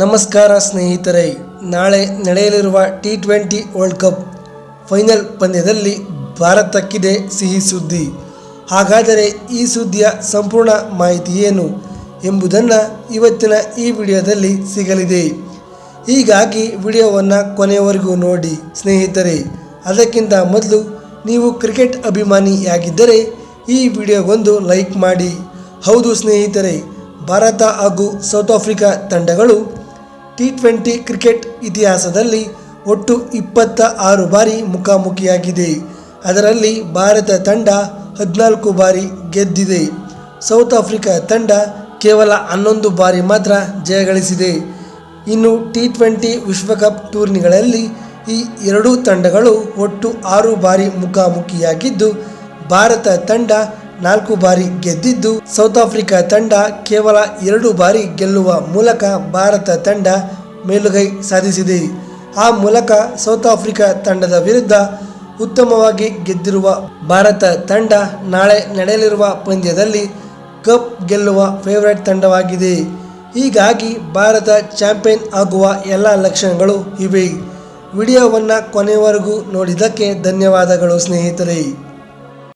ನಮಸ್ಕಾರ ಸ್ನೇಹಿತರೆ. ನಾಳೆ ನಡೆಯಲಿರುವ T twenty world cup final ಪಂದ್ಯದಲ್ಲಿ ಭಾರತಕ್ಕಿದೆ ಸಿಹಿ ಸುದ್ದಿ. ಹಾಗಾದರೆ ಈ ಸುದ್ದಿಯ ಸಂಪೂರ್ಣ ಮಾಹಿತಿ ಏನು ಎಂಬುದನ್ನು ಇವತ್ತಿನ ಈ ವಿಡಿಯೋದಲ್ಲಿ ಸಿಗಲಿದೆ. ಹೀಗಾಗಿ ವಿಡಿಯೋವನ್ನು ಕೊನೆಯವರೆಗೂ ನೋಡಿ ಸ್ನೇಹಿತರೆ. ಅದಕ್ಕಿಂತ ಮೊದಲು ನೀವು ಕ್ರಿಕೆಟ್ ಅಭಿಮಾನಿಯಾಗಿದ್ದರೆ ಈ ವಿಡಿಯೋಗೊಂದು ಲೈಕ್ ಮಾಡಿ. ಹೌದು ಸ್ನೇಹಿತರೆ, ಭಾರತ ಹಾಗೂ ಸೌತ್ ಆಫ್ರಿಕಾ ತಂಡಗಳು ಟಿ ಟ್ವೆಂಟಿ ಕ್ರಿಕೆಟ್ ಇತಿಹಾಸದಲ್ಲಿ ಒಟ್ಟು ಇಪ್ಪತ್ತ ಆರು ಬಾರಿ ಮುಖಾಮುಖಿಯಾಗಿದೆ. ಅದರಲ್ಲಿ ಭಾರತ ತಂಡ ಹದಿನಾಲ್ಕು ಬಾರಿ ಗೆದ್ದಿದೆ. ಸೌತ್ ಆಫ್ರಿಕಾ ತಂಡ ಕೇವಲ ಹನ್ನೊಂದು ಬಾರಿ ಮಾತ್ರ ಜಯಗಳಿಸಿದೆ ಇನ್ನು ಟಿ ಟ್ವೆಂಟಿ ವಿಶ್ವಕಪ್ ಟೂರ್ನಿಗಳಲ್ಲಿ ಈ ಎರಡೂ ತಂಡಗಳು ಒಟ್ಟು ಆರು ಬಾರಿ ಮುಖಾಮುಖಿಯಾಗಿದ್ದು, ಭಾರತ ತಂಡ ನಾಲ್ಕು ಬಾರಿ ಗೆದ್ದಿದ್ದು ಸೌತ್ ಆಫ್ರಿಕಾ ತಂಡ ಕೇವಲ ಎರಡು ಬಾರಿ ಗೆಲ್ಲುವ ಮೂಲಕ ಭಾರತ ತಂಡ ಮೇಲುಗೈ ಸಾಧಿಸಿದೆ. ಆ ಮೂಲಕ ಸೌತ್ ಆಫ್ರಿಕಾ ತಂಡದ ವಿರುದ್ಧ ಉತ್ತಮವಾಗಿ ಗೆದ್ದಿರುವ ಭಾರತ ತಂಡ ನಾಳೆ ನಡೆಯಲಿರುವ ಪಂದ್ಯದಲ್ಲಿ ಕಪ್ ಗೆಲ್ಲುವ ಫೇವರೇಟ್ ತಂಡವಾಗಿದೆ. ಹೀಗಾಗಿ ಭಾರತ ಚಾಂಪಿಯನ್ ಆಗುವ ಎಲ್ಲ ಲಕ್ಷಣಗಳು ಇವೆ. ವಿಡಿಯೋವನ್ನು ಕೊನೆಯವರೆಗೂ ನೋಡಿದ್ದಕ್ಕೆ ಧನ್ಯವಾದಗಳು ಸ್ನೇಹಿತರೆ.